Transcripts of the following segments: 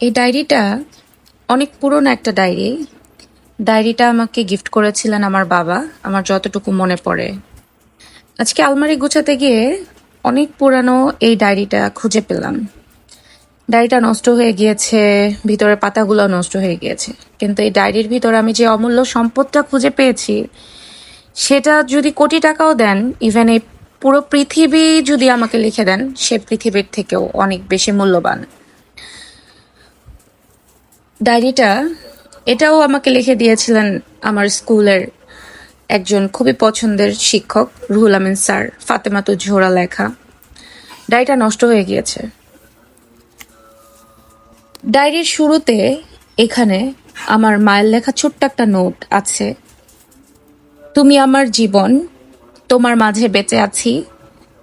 এই ডায়েরিটা অনেক পুরনো একটা ডায়েরি। ডায়েরিটা আমাকে গিফট করেছিলেন আমার বাবা। আমার যতটুকু মনে পড়ে। আজকে আলমারি গুছাতে গিয়ে অনেক পুরানো এই ডায়েরিটা খুঁজে পেলাম। ডায়েরিটা নষ্ট হয়ে গিয়েছে ভিতরের পাতাগুলো নষ্ট হয়ে গিয়েছে। কিন্তু এই ডায়েরির ভিতরে আমি যে অমূল্য সম্পদটা খুঁজে পেয়েছি, সেটা যদি কোটি টাকাও দেন ইভেন এই পুরো পৃথিবী যদি আমাকে লিখে দেন, সে পৃথিবীর থেকেও অনেক বেশি মূল্যবান। ডায়েরিটা, এটাও আমাকে লিখে দিয়েছিলেন আমার স্কুলের একজন খুবই পছন্দের শিক্ষক, রুহুল আমিন স্যার ফাতেমাতু ঝোড়া লেখা। ডায়েরিটা নষ্ট হয়ে গিয়েছে। ডায়েরির শুরুতে এখানে আমার মায়ের লেখা ছোট্ট একটা নোট আছে, তুমি আমার জীবন, তোমার মাঝে বেঁচে আছি,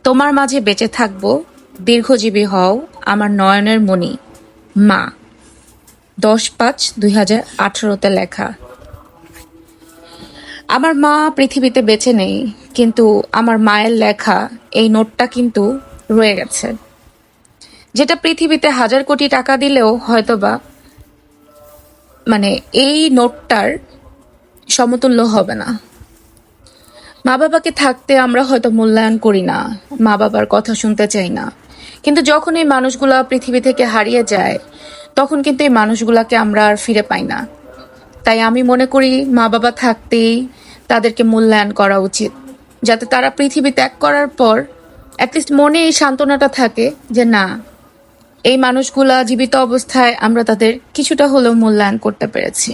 তোমার মাঝে বেঁচে থাকব, দীর্ঘজীবী হও আমার নয়নের মণি, মা। দশ পাঁচ দুই হাজার আঠারোতে লেখা। আমার মা পৃথিবীতে বেঁচে নেই, কিন্তু আমার মায়ের লেখা এই নোটটা কিন্তু রয়ে গেছে। যেটা পৃথিবীতে হাজার কোটি টাকা দিলেও হয়তোবা মানে এই নোটটার সমতুল্য হবে না। মা বাবাকে থাকতে আমরা হয়তো মূল্যায়ন করি না, মা বাবার কথা শুনতে চাই না। কিন্তু যখন এই মানুষগুলা পৃথিবী থেকে হারিয়ে যায় তখন কিন্তু এই মানুষগুলাকে আমরা আর ফিরে পাই না। তাই আমি মনে করি মা বাবা থাকতেই তাদেরকে মূল্যায়ন করা উচিত। যাতে তারা পৃথিবী ত্যাগ করার পর অ্যাটলিস্ট মনে এই সান্ত্বনাটা থাকে যে না, এই মানুষগুলা জীবিত অবস্থায় আমরা তাদের কিছুটা হলেও মূল্যায়ন করতে পেরেছি।